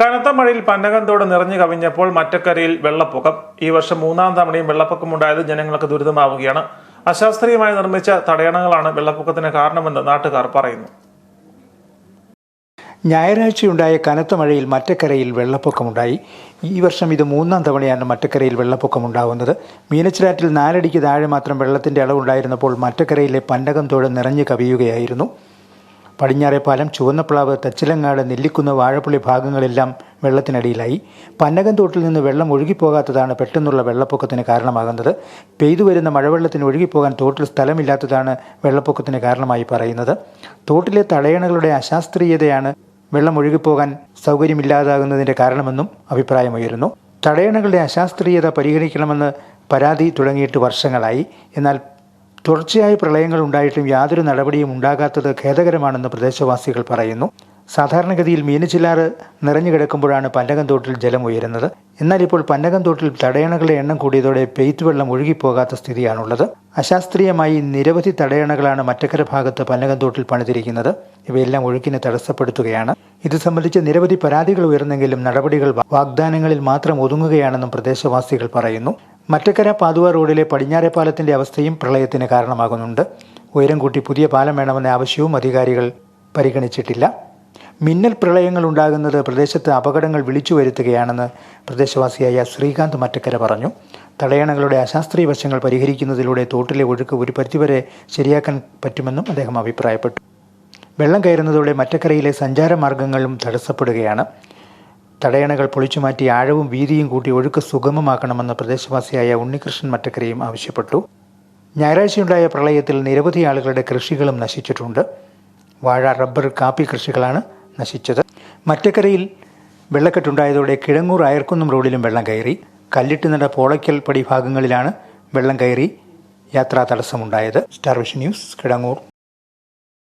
കനത്ത മഴയിൽ പന്നകന്തോട് നിറഞ്ഞു കവിഞ്ഞപ്പോൾ മറ്റക്കരയിൽ വെള്ളപ്പൊക്കം. ഈ വർഷം മൂന്നാം തവണയും വെള്ളപ്പൊക്കമുണ്ടായത് ജനങ്ങൾക്ക് ദുരിതമാവുകയാണ്. അശാസ്ത്രീയമായി നിർമ്മിച്ച തടയണങ്ങളാണ് വെള്ളപ്പൊക്കത്തിന് കാരണമെന്ന് നാട്ടുകാർ പറയുന്നു. ഞായറാഴ്ചയുണ്ടായ കനത്ത മഴയിൽ മറ്റക്കരയിൽ വെള്ളപ്പൊക്കമുണ്ടായി. ഈ വർഷം ഇത് മൂന്നാം തവണയാണ് മറ്റക്കരയിൽ വെള്ളപ്പൊക്കമുണ്ടാവുന്നത്. മീനച്ചിലാറ്റിൽ നാലടിക്ക് താഴെ മാത്രം വെള്ളത്തിന്റെ അളവുണ്ടായിരുന്നപ്പോൾ മറ്റക്കരയിലെ പന്നകം തോട് നിറഞ്ഞു കവിയുകയായിരുന്നു. പടിഞ്ഞാറേപ്പാലം ചുവന്നപ്ലാവ് തച്ചിലങ്ങാട് നെല്ലിക്കുന്ന് വാഴപ്പുള്ളി ഭാഗങ്ങളെല്ലാം വെള്ളത്തിനടിയിലായി. പന്നകം തോട്ടിൽ നിന്ന് വെള്ളം ഒഴുകിപ്പോകാത്തതാണ് പെട്ടെന്നുള്ള വെള്ളപ്പൊക്കത്തിന് കാരണമാകുന്നത്. പെയ്തു വരുന്ന മഴവെള്ളത്തിന് ഒഴുകിപ്പോകാൻ തോട്ടിൽ സ്ഥലമില്ലാത്തതാണ് വെള്ളപ്പൊക്കത്തിന് കാരണമായി പറയുന്നത്. തോട്ടിലെ തടയണകളുടെ അശാസ്ത്രീയതയാണ് വെള്ളം ഒഴുകിപ്പോകാൻ സൗകര്യമില്ലാതാകുന്നതിന്റെ കാരണമെന്നും അഭിപ്രായമുയരുന്നു. തടയണകളുടെ അശാസ്ത്രീയത പരിഗണിക്കണമെന്ന് പരാതി തുടങ്ങിയിട്ട് വർഷങ്ങളായി. എന്നാൽ തുടർച്ചയായ പ്രളയങ്ങൾ ഉണ്ടായിട്ടും യാതൊരു നടപടിയും ഉണ്ടാകാത്തത് ഖേദകരമാണെന്ന് പ്രദേശവാസികൾ പറയുന്നു. സാധാരണഗതിയിൽ മീനച്ചില്ലാറ് നിറഞ്ഞു കിടക്കുമ്പോഴാണ് പന്നകംതോട്ടിൽ ജലം ഉയരുന്നത്. എന്നാൽ ഇപ്പോൾ പന്നകംതോട്ടിൽ തടയണകളുടെ എണ്ണം കൂടിയതോടെ പെയ്ത്ത് വെള്ളം ഒഴുകിപ്പോകാത്ത സ്ഥിതിയാണുള്ളത്. അശാസ്ത്രീയമായി നിരവധി തടയണകളാണ് മറ്റക്കര ഭാഗത്ത് പന്നകംതോട്ടിൽ പണിതിരിക്കുന്നത്. ഇവയെല്ലാം ഒഴുക്കിനെ തടസ്സപ്പെടുത്തുകയാണ്. ഇത് സംബന്ധിച്ച് നിരവധി പരാതികൾ ഉയർന്നെങ്കിലും നടപടികൾ വാഗ്ദാനങ്ങളിൽ മാത്രം ഒതുങ്ങുകയാണെന്നും പ്രദേശവാസികൾ പറയുന്നു. മറ്റക്കര പാതുവ റോഡിലെ പടിഞ്ഞാറെ പാലത്തിന്റെ അവസ്ഥയും പ്രളയത്തിന് കാരണമാകുന്നുണ്ട്. ഉയരം കൂട്ടി പുതിയ പാലം വേണമെന്ന ആവശ്യവും അധികാരികൾ പരിഗണിച്ചിട്ടില്ല. മിന്നൽ പ്രളയങ്ങൾ ഉണ്ടാകുന്നത് പ്രദേശത്ത് അപകടങ്ങൾ വിളിച്ചു വരുത്തുകയാണെന്ന് പ്രദേശവാസിയായ ശ്രീകാന്ത് മറ്റക്കര പറഞ്ഞു. തടയണകളുടെ അശാസ്ത്രീയ വശങ്ങൾ പരിഹരിക്കുന്നതിലൂടെ തോട്ടിലെ ഒഴുക്ക് ഒരു പരിധിവരെ ശരിയാക്കാൻ പറ്റുമെന്നും അദ്ദേഹം അഭിപ്രായപ്പെട്ടു. വെള്ളം കയറുന്നതോടെ മറ്റക്കരയിലെ സഞ്ചാരമാർഗങ്ങളും തടസ്സപ്പെടുകയാണ്. തടയണകൾ പൊളിച്ചുമാറ്റി ആഴവും വീതിയും കൂട്ടി ഒഴുക്ക് സുഗമമാക്കണമെന്ന് പ്രദേശവാസിയായ ഉണ്ണികൃഷ്ണൻ മറ്റക്കരയും ആവശ്യപ്പെട്ടു. ഞായറാഴ്ചയുണ്ടായ പ്രളയത്തിൽ നിരവധി ആളുകളുടെ കൃഷികളും നശിച്ചിട്ടുണ്ട്. വാഴ റബ്ബർ കാപ്പി കൃഷികളാണ് നശിച്ചത്. മറ്റക്കരയിൽ വെള്ളക്കെട്ടുണ്ടായതോടെ കിഴങ്ങൂർ അയർക്കുന്നും റോഡിലും വെള്ളം കയറി. കല്ലിട്ട് നട പോളയ്ക്കൽ പടി ഭാഗങ്ങളിലാണ് വെള്ളം കയറി യാത്രാ തടസ്സമുണ്ടായത്. Star vision news Kidangoor.